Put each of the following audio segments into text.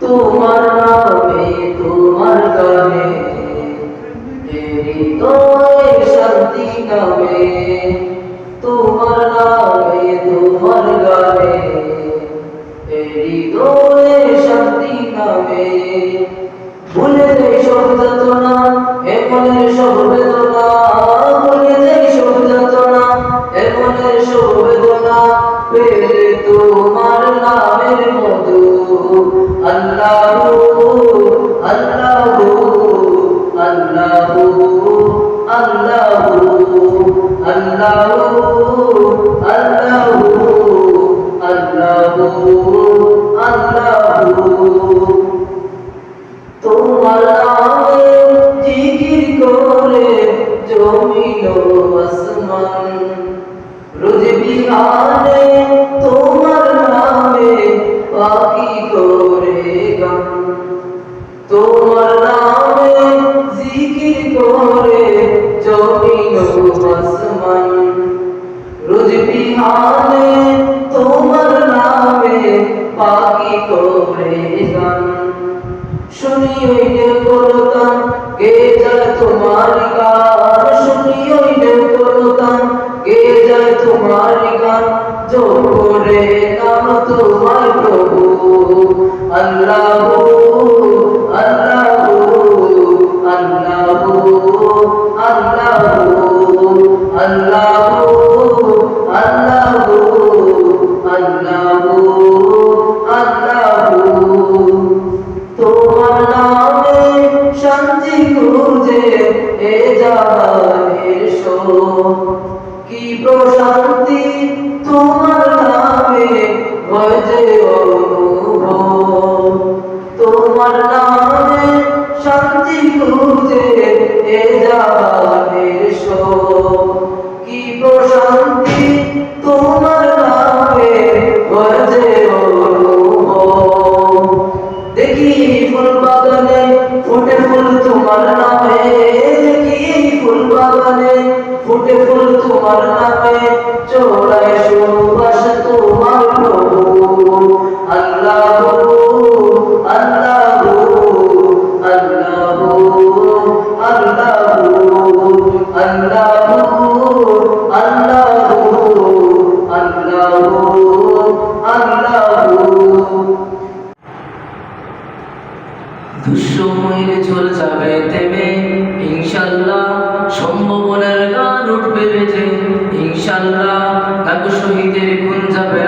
তোমার নামে, তোমার গানে হৃদয়ে শান্তি নামে তোমার নামে, তোমার গানে হৃদয়ে শান্তি নামে ভুলে সব যাতনা এ সব বেদনা রোজ বিহানে তোমার নামে পাখি গান তোমার নামে জিকির করে জমিল আসমান। রোজ বিহানে তোমার নামে পাখি করে গান। শুনি ওই করতাম গে যায় তোমার গান। শুনি ওই করতাম গে যায় তোমার গান। জোরে নাম তোমার প্রভু, আল্লাহ কি প্রশান্তি তোমার নামে ভজে অনুভব শান্তি খুঁজে এ জাহানের কি প্রশান্তি তোমার নামে অনুভব। দেখি ফুল বাগানে ফুটে ফুল তোমার নামে। দেখি ফুল বাগানে ফুটে ফুল তোমার নামে। চোরাই যাবে ইনশাল্লাহ সম্ভাবনার গান উঠবে বেজে। ইনশাল্লাহ কাকু শহীদের গুণ যাবে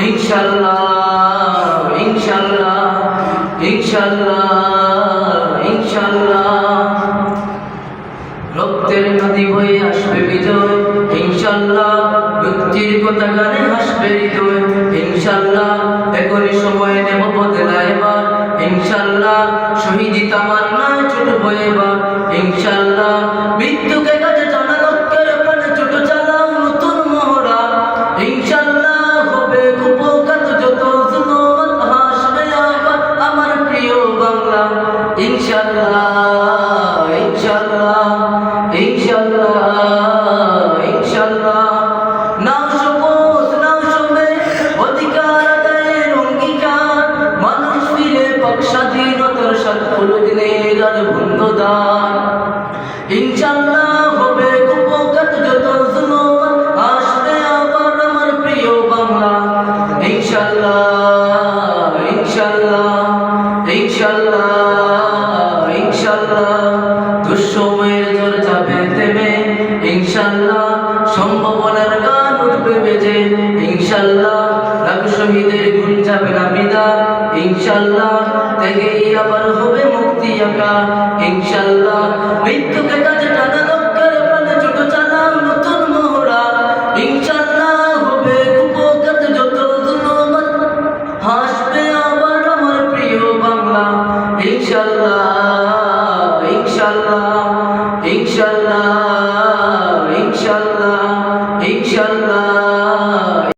ইনশাল্লাহ ইনশাল্লাহ ইনশাল্লাহ ইনশাল্লাহ। রক্তের নদী বয়ে আসবে বিজয়, ইনশাল্লাহ। মুক্তির গানে হাসবে হৃদয়, ইনশাল্লাহ। একই সময় নেব বদলা এবার, ইনশাল্লাহ। শহীদি তামান্নায় ছোট বয়ে এবার, ইনশাল্লাহ। ইনশাল্লাহ বাংলা। ইনশাল্লাহ ইনশাল্লাহ আবার হবে ইনশাল্লাহ মৃত্যুকে কাজে নতুন মোহরা ইনশাল্লাহ হবে কুপকাত যত ধুলোবাদ হাসবে আবার আমার প্রিয় বাংলা। ইনশাল্লাহ